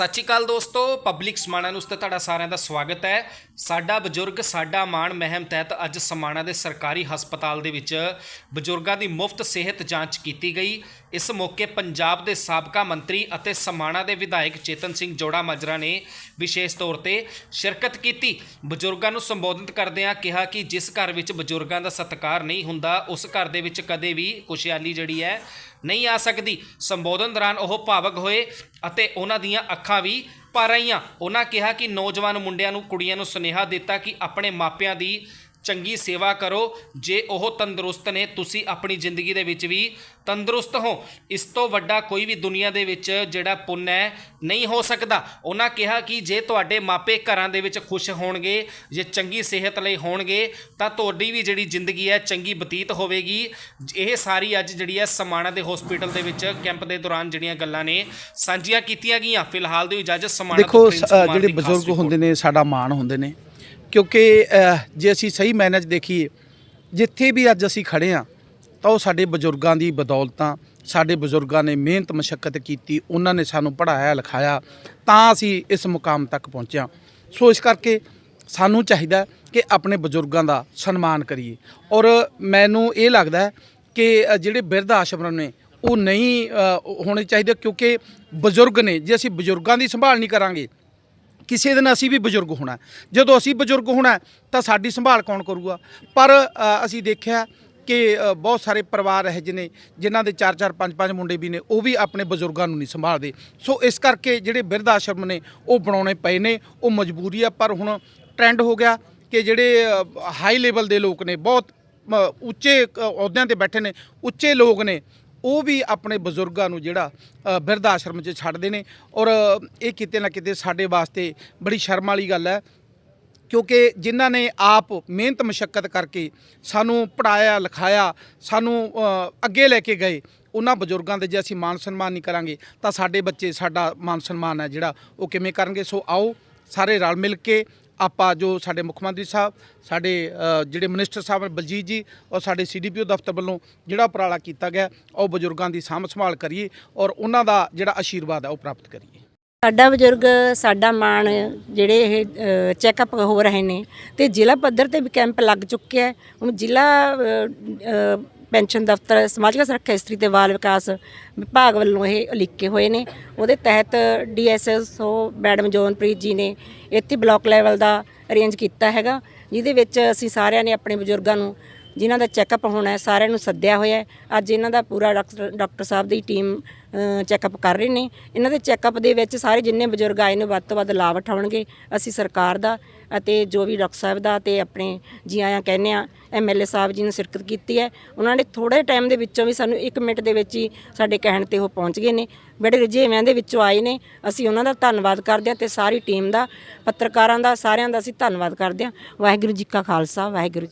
ਸਤਿ ਸ਼੍ਰੀ ਅਕਾਲ ਦੋਸਤੋ, public Samana news ਤੇ ਤੁਹਾਡਾ ਸਾਰਿਆਂ ਦਾ ਸਵਾਗਤ ਹੈ। ਸਾਡਾ ਬਜ਼ੁਰਗ, ਸਾਡਾ ਮਾਣ ਮਹਿਮ ਤਹਿਤ ਅੱਜ ਸਮਾਣਾ ਦੇ ਸਰਕਾਰੀ ਹਸਪਤਾਲ ਦੇ ਵਿੱਚ ਬਜ਼ੁਰਗਾਂ ਦੀ ਮੁਫਤ ਸਿਹਤ ਜਾਂਚ ਕੀਤੀ ਗਈ। ਇਸ ਮੌਕੇ ਪੰਜਾਬ ਦੇ ਸਾਬਕਾ ਮੰਤਰੀ ਅਤੇ ਸਮਾਣਾ ਦੇ ਵਿਧਾਇਕ ਚੇਤਨ ਸਿੰਘ ਜੋੜਾ ਮਾਜਰਾ ਨੇ ਵਿਸ਼ੇਸ਼ ਤੌਰ ਤੇ ਸ਼ਿਰਕਤ ਕੀਤੀ। ਬਜ਼ੁਰਗਾਂ ਨੂੰ ਸੰਬੋਧਿਤ ਕਰਦਿਆਂ ਕਿਹਾ ਕਿ ਜਿਸ ਘਰ ਵਿੱਚ ਬਜ਼ੁਰਗਾਂ ਦਾ ਸਤਿਕਾਰ ਨਹੀਂ ਹੁੰਦਾ, ਉਸ ਘਰ ਦੇ ਵਿੱਚ ਕਦੇ ਵੀ ਖੁਸ਼ਹਾਲੀ ਜਿਹੜੀ ਹੈ ਨਹੀਂ ਆ ਸਕਦੀ। ਸੰਬੋਧਨ ਦੌਰਾਨ ਉਹ ਭਾਵਕ ਹੋਏ ਅਤੇ ਉਹਨਾਂ ਦੀਆਂ ਅੱਖਾਂ ਵੀ ਭਰ ਆਈਆਂ ਉਹਨਾਂ ਕਿਹਾ ਕਿ ਨੌਜਵਾਨ ਮੁੰਡਿਆਂ ਨੂੰ, ਕੁੜੀਆਂ ਨੂੰ ਸੁਨੇਹਾ ਦਿੱਤਾ ਕਿ ਆਪਣੇ ਮਾਪਿਆਂ ਦੀ ਚੰਗੀ ਸੇਵਾ ਕਰੋ। ਜੇ ਉਹ ਤੰਦਰੁਸਤ ਨੇ ਤੁਸੀਂ ਆਪਣੀ ਜ਼ਿੰਦਗੀ ਦੇ ਵਿੱਚ ਵੀ ਤੰਦਰੁਸਤ ਹੋ। ਇਸ ਤੋਂ ਵੱਡਾ ਕੋਈ ਵੀ ਦੁਨੀਆ ਦੇ ਵਿੱਚ ਜਿਹੜਾ ਪੁੰਨ ਹੈ ਨਹੀਂ ਹੋ ਸਕਦਾ। ਉਹਨਾਂ ਕਿਹਾ ਕਿ ਜੇ ਤੁਹਾਡੇ ਮਾਪੇ ਘਰਾਂ ਦੇ ਵਿੱਚ ਖੁਸ਼ ਹੋਣਗੇ ਜੇ ਚੰਗੀ ਸਿਹਤ ਲਈ ਹੋਣਗੇ ਤਾਂ ਤੁਹਾਡੀ ਵੀ ਜਿਹੜੀ ਜ਼ਿੰਦਗੀ ਹੈ ਚੰਗੀ ਬਤੀਤ ਹੋਵੇਗੀ। ਇਹ ਸਾਰੀ ਅੱਜ ਜਿਹੜੀ ਹੈ ਸਮਾਣਾ ਦੇ ਹਸਪੀਟਲ ਦੇ ਵਿੱਚ ਕੈਂਪ ਦੇ ਦੌਰਾਨ ਜਿਹੜੀਆਂ ਗੱਲਾਂ ਨੇ ਸਾਂਝੀਆਂ ਕੀਤੀਆਂ ਗਈਆਂ। ਫਿਲਹਾਲ ਦੀ ਇਜਾਜ਼ਤ ਸਮਾਣਾ ਦੇਖੋ ਕੁਮਾਰ ਜਿਹੜੇ ਬਜ਼ੁਰਗ। ਹੁੰਦੇ ਨੇ ਸਾਡਾ ਮਾਣ ਹੁੰਦੇ ਨੇ। ਕਿਉਂਕਿ ਜੇ ਅਸੀਂ ਸਹੀ ਮੈਨੇਜ ਦੇਖੀਏ, ਜਿੱਥੇ ਵੀ ਅੱਜ ਅਸੀਂ ਖੜੇ ਆ ਤਾਂ ਉਹ ਸਾਡੇ ਬਜ਼ੁਰਗਾਂ ਦੀ ਬਦੌਲਤਾਂ, ਸਾਡੇ ਬਜ਼ੁਰਗਾਂ ਨੇ ਮਿਹਨਤ ਮਸ਼ੱਕਤ ਕੀਤੀ, ਉਹਨਾਂ ਨੇ ਸਾਨੂੰ ਪੜ੍ਹਾਇਆ, ਲਿਖਾਇਆ, ਤਾਂ ਅਸੀਂ ਇਸ ਮੁਕਾਮ ਤੱਕ ਪਹੁੰਚਿਆ। ਸੋ ਇਸ ਕਰਕੇ ਸਾਨੂੰ ਚਾਹੀਦਾ ਕਿ ਆਪਣੇ ਬਜ਼ੁਰਗਾਂ ਦਾ ਸਨਮਾਨ ਕਰੀਏ। ਔਰ ਮੈਨੂੰ ਇਹ ਲੱਗਦਾ ਕਿ ਜਿਹੜੇ ਬਿਰਧ ਆਸ਼ਰਮ ਨੇ, ਉਹ ਨਹੀਂ ਹੋਣੇ ਚਾਹੀਦੇ ਕਿਉਂਕਿ ਬਜ਼ੁਰਗ ਨੇ, ਜੇ ਅਸੀਂ ਬਜ਼ੁਰਗਾਂ ਦੀ ਸੰਭਾਲ ਨਹੀਂ ਕਰਾਂਗੇ ਕਿਸੇ ਦਿਨ ਅਸੀਂ ਵੀ ਬਜ਼ੁਰਗ ਹੋਣਾ ਜਦੋਂ ਅਸੀਂ ਬਜ਼ੁਰਗ ਹੋਣਾ ਤਾਂ ਸਾਡੀ ਸੰਭਾਲ ਕੌਣ ਕਰੂਗਾ? ਪਰ ਅਸੀਂ ਦੇਖਿਆ ਕਿ ਬਹੁਤ ਸਾਰੇ ਪਰਿਵਾਰ ਇਹੋ ਜਿਹੇ ਨੇ, ਜਿਨ੍ਹਾਂ ਦੇ 4-4 5-5 ਮੁੰਡੇ ਵੀ ਨੇ, ਉਹ ਵੀ ਆਪਣੇ ਬਜ਼ੁਰਗਾਂ ਨੂੰ ਨਹੀਂ ਸੰਭਾਲਦੇ। ਸੋ ਇਸ ਕਰਕੇ ਜਿਹੜੇ ਬਿਰਧ ਆਸ਼ਰਮ ਨੇ, ਉਹ ਬਣਾਉਣੇ ਪਏ ਨੇ, ਉਹ ਮਜਬੂਰੀ ਆ। ਪਰ ਹੁਣ ਟ੍ਰੈਂਡ ਹੋ ਗਿਆ ਕਿ ਜਿਹੜੇ ਹਾਈ ਲੈਵਲ ਦੇ ਲੋਕ ਨੇ, ਬਹੁਤ ਉੱਚੇ ਅਹੁਦਿਆਂ ਤੇ ਬੈਠੇ ਨੇ, ਉੱਚੇ ਲੋਕ ਨੇ ਉਹ ਵੀ ਆਪਣੇ ਬਜ਼ੁਰਗਾਂ ਨੂੰ ਜਿਹੜਾ ਬਿਰਧ ਆਸ਼ਰਮ 'ਚ ਛੱਡਦੇ ਨੇ ਔਰ ਇਹ ਕਿਤੇ ਨਾ ਕਿਤੇ ਸਾਡੇ ਵਾਸਤੇ ਬੜੀ ਸ਼ਰਮ ਵਾਲੀ ਗੱਲ ਹੈ ਕਿਉਂਕਿ ਜਿਨ੍ਹਾਂ ਨੇ ਆਪ ਮਿਹਨਤ ਮਸ਼ੱਕਤ ਕਰਕੇ ਸਾਨੂੰ ਪੜਾਇਆ ਲਿਖਾਇਆ, ਸਾਨੂੰ ਅੱਗੇ ਲੈ ਕੇ ਗਏ, ਉਹਨਾਂ ਬਜ਼ੁਰਗਾਂ ਦੇ ਜੇ ਅਸੀਂ ਮਾਨ ਸਨਮਾਨ ਨਹੀਂ ਕਰਾਂਗੇ ਤਾਂ ਸਾਡੇ ਬੱਚੇ ਸਾਡਾ ਮਾਨ ਸਨਮਾਨ ਹੈ ਜਿਹੜਾ ਉਹ ਕਿਵੇਂ ਕਰਨਗੇ? ਸੋ ਆਓ ਸਾਰੇ ਰਲ ਮਿਲ ਕੇ ਆਪਾਂ ਜੋ ਸਾਡੇ ਮੁੱਖ ਮੰਤਰੀ ਸਾਹਿਬ, ਸਾਡੇ ਜਿਹੜੇ ਮਿਨਿਸਟਰ ਸਾਹਿਬ ਬਲਜੀਤ ਜੀ ਔਰ ਸਾਡੇ ਸੀਡੀਪੀਓ ਦਫ਼ਤਰ ਵੱਲੋਂ ਜਿਹੜਾ ਉਪਰਾਲਾ ਕੀਤਾ ਗਿਆ, ਉਹ ਬਜ਼ੁਰਗਾਂ ਦੀ ਸਾਂਭ ਸੰਭਾਲ ਕਰੀਏ ਔਰ ਉਹਨਾਂ ਦਾ ਜਿਹੜਾ ਆਸ਼ੀਰਵਾਦ ਹੈ ਉਹ ਪ੍ਰਾਪਤ ਕਰੀਏ। ਸਾਡਾ ਬਜ਼ੁਰਗ, ਸਾਡਾ ਮਾਣ, ਜਿਹੜੇ ਇਹ ਚੈੱਕਅਪ ਹੋ ਰਹੇ ਨੇ ਤੇ ਜ਼ਿਲ੍ਹਾ ਪੱਧਰ ਤੇ ਵੀ ਕੈਂਪ ਲੱਗ ਚੁੱਕਿਆ ਹੈ। ਹੁਣ ਜ਼ਿਲ੍ਹਾ ਪੈਨਸ਼ਨ ਦਫ਼ਤਰ, ਸਮਾਜਿਕ ਸੁਰੱਖਿਆ ਇਸਤਰੀ ਤੇ ਬਾਲ ਵਿਕਾਸ ਵਿਭਾਗ ਵੱਲੋਂ ਇਹ ਲਿਖੇ ਹੋਏ ਨੇ। ਉਹਦੇ ਤਹਿਤ ਡੀਐਸਐਸਓ ਮੈਡਮ ਜੋਨਪ੍ਰੀਤ ਜੀ ਨੇ ਇੱਥੇ ਬਲਾਕ ਲੈਵਲ ਦਾ ਅਰੇਂਜ ਕੀਤਾ ਹੈਗਾ, ਜਿਹਦੇ ਵਿੱਚ ਅਸੀਂ ਸਾਰਿਆਂ ਨੇ ਆਪਣੇ ਬਜ਼ੁਰਗਾਂ ਨੂੰ ਜਿਨ੍ਹਾਂ ਦਾ ਚੈੱਕਅਪ ਹੋਣਾ ਹੈ, ਸਾਰਿਆਂ ਨੂੰ ਸੱਦਿਆ ਹੋਇਆ ਹੈ। ਅੱਜ ਇਹਨਾਂ ਦਾ ਪੂਰਾ ਡਾਕਟਰ ਡਾਕਟਰ ਸਾਹਿਬ ਦੀ ਟੀਮ ਚੈੱਕਅਪ ਕਰ ਰਹੇ ਨੇ। ਇਹਨਾਂ ਦੇ ਚੈੱਕਅਪ ਦੇ ਵਿੱਚ ਸਾਰੇ ਜਿੰਨੇ ਬਜ਼ੁਰਗ ਆਏ ਨੇ, ਵੱਧ ਤੋਂ ਵੱਧ ਲਾਭ ਉਠਾਉਣਗੇ। ਅਸੀਂ ਸਰਕਾਰ ਦਾ ਅਤੇ ਜੋ ਵੀ ਡਾਕਟਰ ਸਾਹਿਬ ਦਾ ਤੇ ਆਪਣੇ ਜੀ ਆਇਆਂ ਕਹਿੰਦੇ ਆ ਐਮਐਲਏ ਸਾਹਿਬ ਜੀ ਨੇ ਸ਼ਿਰਕਤ ਕੀਤੀ ਹੈ। ਉਹਨਾਂ ਨੇ ਥੋੜੇ ਟਾਈਮ ਦੇ ਵਿੱਚੋਂ ਵੀ ਸਾਨੂੰ 1 ਮਿੰਟ ਦੇ ਵਿੱਚ ਹੀ ਸਾਡੇ ਕਹਿਣ ਤੇ ਉਹ ਪਹੁੰਚ ਗਏ ਨੇ। ਬੜੇ ਰਜੇਵਿਆਂ ਦੇ ਵਿੱਚੋਂ ਆਏ ਨੇ। ਅਸੀਂ ਉਹਨਾਂ ਦਾ ਧੰਨਵਾਦ ਕਰਦੇ ਹਾਂ ਤੇ ਸਾਰੀ ਟੀਮ ਦਾ, ਪੱਤਰਕਾਰਾਂ ਦਾ, ਸਾਰਿਆਂ ਦਾ ਅਸੀਂ ਧੰਨਵਾਦ ਕਰਦੇ ਹਾਂ। ਵਾਹਿਗੁਰੂ ਜੀ ਕਾ ਖਾਲਸਾ, ਵਾਹਿਗੁਰੂ